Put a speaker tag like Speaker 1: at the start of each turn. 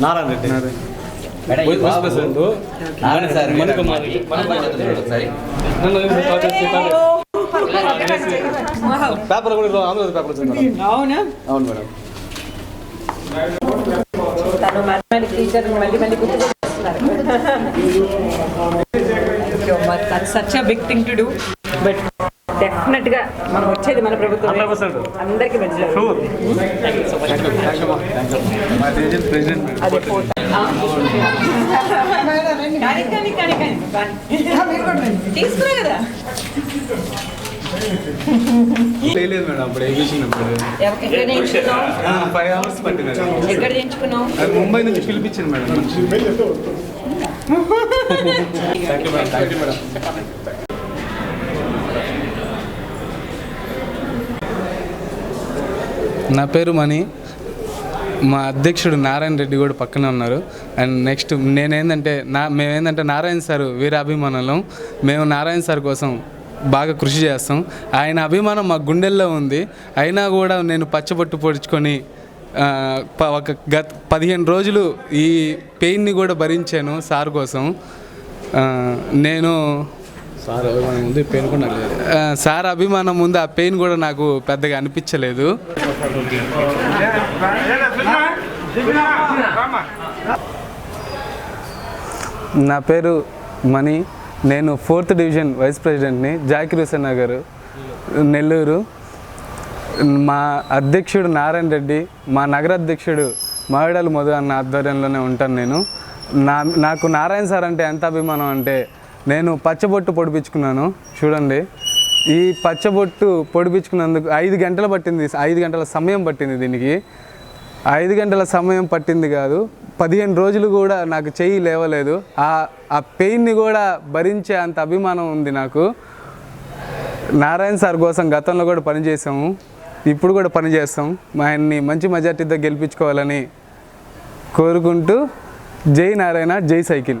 Speaker 1: Narayana Reddy paper కూడా Andhra Pradesh paper వచ్చింది
Speaker 2: అవునా
Speaker 1: అవును మేడం
Speaker 2: తను మళ్ళీ టీచర్ మళ్ళీ మళ్ళీ గుర్తు such a big thing to do but డెఫినెట్గా మనం వచ్చేది మన ప్రభుత్వం
Speaker 1: 100%.
Speaker 2: అందరికి మంచి కదా
Speaker 1: లేదు మేడం అప్పుడు ఫైవ్ అవర్స్ పట్టింది ముంబై నుంచి పిలిపించింది మేడం మనిషి thank you madam thank you madam
Speaker 3: నా పేరు మణి. మా అధ్యక్షుడు నారాయణ రెడ్డి కూడా పక్కనే ఉన్నారు. అండ్ నెక్స్ట్ నేనేందంటే నా మేమేందంటే నారాయణ సార్ వీర అభిమానులం. మేము నారాయణ సార్ కోసం బాగా కృషి చేస్తాం. ఆయన అభిమానం మా గుండెల్లో ఉంది. అయినా కూడా నేను పచ్చబొట్టు పొడుచుకొని ప- ఒక గత పదిహేను రోజులు ఈ పెయిన్ని కూడా భరించాను సార్ కోసం. నేను
Speaker 1: సార్ అభిమానం ఉంది పెయిన్ కూడా లేదు.
Speaker 3: ఆ, సార్ అభిమానం ముందు ఆ పెయిన్ కూడా నాకు పెద్దగా అనిపించలేదు. నా పేరు మణి. నేను ఫోర్త్ డివిజన్ వైస్ ప్రెసిడెంట్ని జాకిర్ హుసేన్ నగర్ నెల్లూరు. మా అధ్యక్షుడు నారాయణ రెడ్డి మా నగర అధ్యక్షుడు మావిడాలు మధు అన్న ఆధ్వర్యంలోనే ఉంటాను నేను. నా నాకు నారాయణ సార్ అంటే ఎంత అభిమానం అంటే నేను పచ్చబొట్టు పొడిపించుకున్నాను చూడండి. ఈ పచ్చబొట్టు పొడిపించుకున్నందుకు ఐదు గంటలు పట్టింది ఐదు గంటల సమయం పట్టింది దీనికి. ఐదు గంటల సమయం పట్టింది కాదు పదిహేను రోజులు కూడా నాకు చెయ్యి లేవలేదు. ఆ ఆ పెయిన్ని కూడా భరించే అంత అభిమానం ఉంది నాకు. నారాయణ సార్ కోసం గతంలో కూడా పనిచేసాము ఇప్పుడు కూడా పనిచేస్తాం మా ఆయన్ని మంచి మెజార్టీతో గెలిపించుకోవాలని కోరుకుంటూ జై నారాయణ జై సైకిల్.